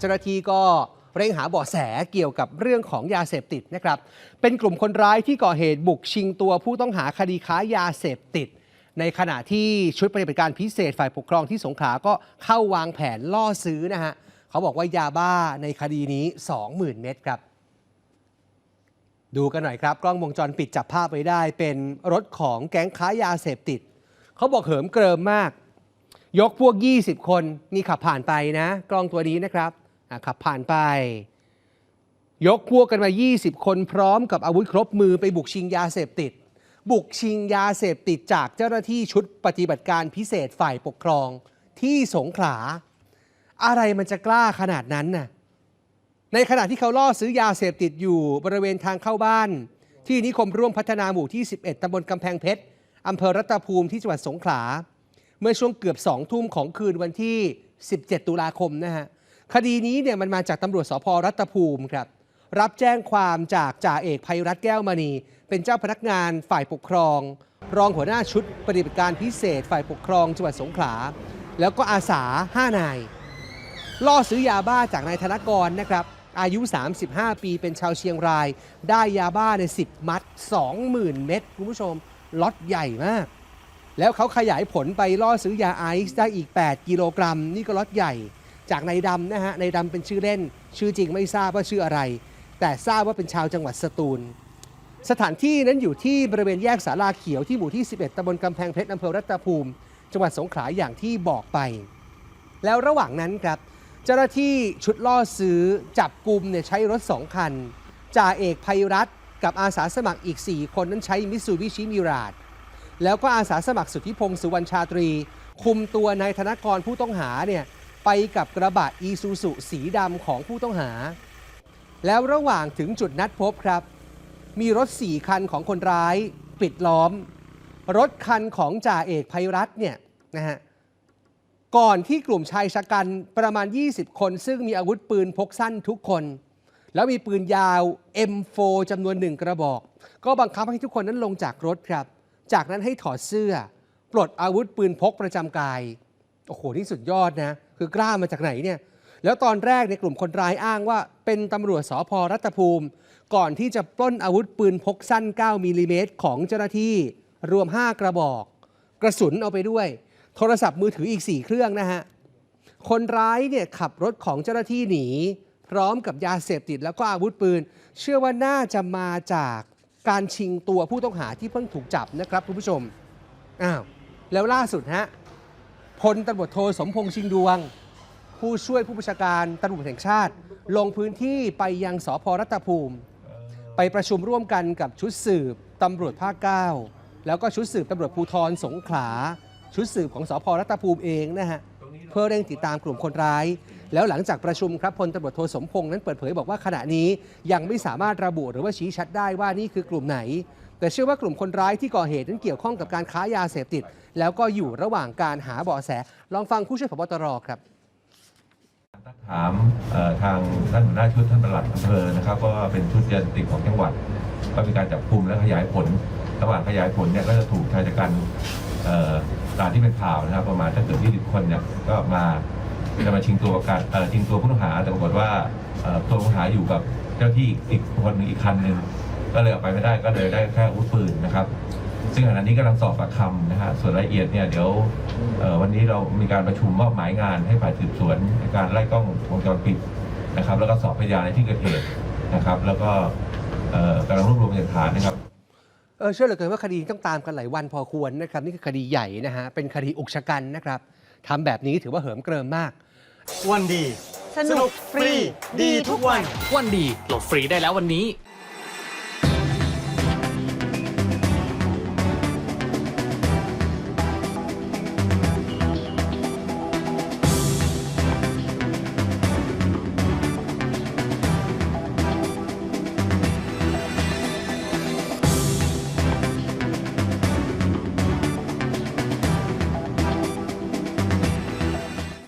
เจ้าหน้าที่ก็เร่งหาเบาะแสเกี่ยวกับเรื่องของยาเสพติดนะครับ เป็นกลุ่มคนร้ายที่ก่อเหตุบุกชิงตัวผู้ต้องหาคดีค้ายาเสพติด ในขณะที่ชุดปฏิบัติการพิเศษฝ่ายปกครองที่สงขลาก็เข้าวางแผนล่อซื้อนะฮะ เขาบอกว่ายาบ้าในคดีนี้ 20,000 เม็ดครับ ดูกันหน่อยครับ กล้องวงจรปิดจับภาพไว้ได้ เป็นรถของแก๊งค้ายาเสพติด เขาบอกเหิมเกริมมาก ยกพวก 20 คนนี่ขับผ่านไปนะ กล้องตัวนี้นะครับ อะขับผ่านไป ยกพวกกันมา 20 คนพร้อมกับอาวุธครบมือไปบุกชิงยาเสพติด บุกชิงยาเสพติดจากเจ้าหน้าที่ชุดปฏิบัติการพิเศษฝ่ายปกครองที่สงขลา อะไรมันจะกล้าขนาดนั้นน่ะในขณะที่เขาล่อซื้อยาเสพติดอยู่บริเวณทางเข้าบ้าน ที่นิคมร่วมพัฒนาหมู่ที่ 11ตำบลกำแพงเพชรอำเภอรัตภูมิที่จังหวัดสงขลา เมื่อช่วงเกือบสองทุ่มของคืนวันที่ 17 ตุลาคมนะฮะ คดีนี้เนี่ยมันมาจากตำรวจสพรัตภูมิครับ รับแจ้งความจากจ่าเอกภัยรัตแก้วมณี เป็นเจ้าพนักงานฝ่ายปกครอง รองหัวหน้าชุดปฏิบัติการพิเศษฝ่ายปกครองจังหวัดสงขลา แล้วก็อาสา 5 นาย ล่อซื้อยาบ้าจากนายธนกรนะครับ อายุ 35 ปีเป็นชาวเชียงราย ได้ยาบ้าใน 10 มัด 20,000 เม็ดคุณผู้ชมล็อตใหญ่มาก แล้วเขาขยายผลไปล่อซื้อยาไอซ์ได้อีก 8 กิโลกรัม นี่ก็ล็อตใหญ่ จากนายดำนะฮะนายดำเป็นชื่อเล่น ชื่อจริงไม่ทราบว่าชื่ออะไร แต่ทราบว่าเป็นชาวจังหวัดสตูล สถานที่นั้นอยู่ที่บริเวณแยกสาราเขียวที่หมู่ที่ 11ตำบลกำแพงเพชรอำเภอรัตภูมิ จังหวัดสงขลาอย่างที่บอกไป แล้วระหว่างนั้นครับ เจ้าหน้าที่ชุดล่อซื้อจับกลุ่มเนี่ยใช้รถ2คันจ่าเอกภัยรัฐกับอาสาสมัครอีก 4 คนนั้นใช้มิตซูบิชิมิราดแล้วก็อาสาสมัครสุทธิพงศ์สุวรรณชาตรี คุมตัวนายธนกรผู้ต้องหาเนี่ย ไปกับกระบะอีซูซุสีดำของผู้ต้องหา แล้วระหว่างถึงจุดนัดพบครับ มีรถ4คันของคนร้ายปิดล้อม รถคันของจ่าเอกภัยรัฐเนี่ยนะฮะก่อนที่กลุ่มชายชะกันประมาณ 20 คน ซึ่งมีอาวุธปืนพกสั้นทุกคน แล้วมีปืนยาว M4 จำนวนหนึ่งกระบอก ก็บังคับให้ทุกคนนั้นลงจากรถครับ จากนั้นให้ถอดเสื้อ ปลดอาวุธปืนพกประจำกาย โอ้โห นี่สุดยอดนะ คือกล้ามาจากไหนเนี่ยแล้วตอนแรกในกลุ่มคนร้ายอ้างว่า เป็นตำรวจสพรัตภูมิ ก่อนที่จะปล้นอาวุธปืนพกสั้น 9มิลลิเมตรของเจ้าหน้าที่ รวม 5 กระบอก กระสุนเอาไปด้วย โทรศัพท์มือถืออีก 4 เครื่องนะฮะ คนร้ายเนี่ยขับรถของเจ้าหน้าที่หนี พร้อมกับยาเสพติดแล้วก็อาวุธปืน เชื่อว่าน่าจะมาจากการชิงตัวผู้ต้องหาที่เพิ่งถูกจับนะครับคุณผู้ชมอ้าวแล้วล่าสุดฮะ พลตำรวจโทสมพงษ์ชิงดวง ผู้ช่วยผู้บัญชาการตำรวจแห่งชาติ ลงพื้นที่ไปยังสพรัตภูมิ ไปประชุมร่วมกันกับชุดสืบตำรวจภาค9แล้วก็ชุดสืบตำรวจภูธรสงขลา ชุดสืบของสพรัตภูมิเองนะฮะเพื่อเร่งติดตามกลุ่มคนร้าย แล้วหลังจากประชุมครับพลตำรวจโทสมพงษ์นั้นเปิดเผยบอกว่าขณะนี้ยังไม่สามารถระบุหรือว่าชี้ชัดได้ว่านี่คือกลุ่มไหน แต่เชื่อว่ากลุ่มคนร้ายที่ก่อเหตุนั้นเกี่ยวข้องกับการค้ายาเสพติด แล้วก็อยู่ระหว่างการหาเบาะแส ลองฟังผู้ช่วยผบตรครับถามทางท่านหัวหน้าชุดท่านประหลัดอำเภอนะครับก็เป็นชุดยาเสพติดของจังหวัด ก็มีการจับกลุ่มและขยายผล ระหว่างขยายผลเนี่ยก็จะถูกชายชะกันเอ่อตามที่เป็นข่าวนะครับ ประมาณถ้าเกิด20คนเนี่ยก็มาจะมาชิงตัวประกันชิงตัวผู้ต้องหาแต่ปรากฏว่าตัวผู้ต้องหาอยู่กับเจ้าที่อีกคนหนึ่งอีกคันหนึ่ง ก็เลยออกไปไม่ได้ก็เลยได้แค่อาวุธปืนนะครับ ซึ่งขณะนี้กำลังสอบปากคำนะฮะส่วนรายละเอียดเนี่ยเดี๋ยวเอ่อวันนี้เรามีการประชุมมอบหมายงานให้ฝ่ายสืบสวนในการไล่กล้องวงจรปิดนะครับ แล้วก็สอบพยานในที่เกิดเหตุนะครับ แล้วก็เอ่อกำลังรวบรวมพยานหลักฐานนะครับเออเชื่อเหลือเกินว่าคดีต้องตามกันหลายวันพอควรนะครับ นี่คือคดีใหญ่นะฮะเป็นคดีอุกชะกันนะครับทำแบบนี้ถือว่าเหิมเกริมมาก วันดี สนุกฟรี ดีทุกวัน วันดีโหลดฟรีได้แล้ววันนี้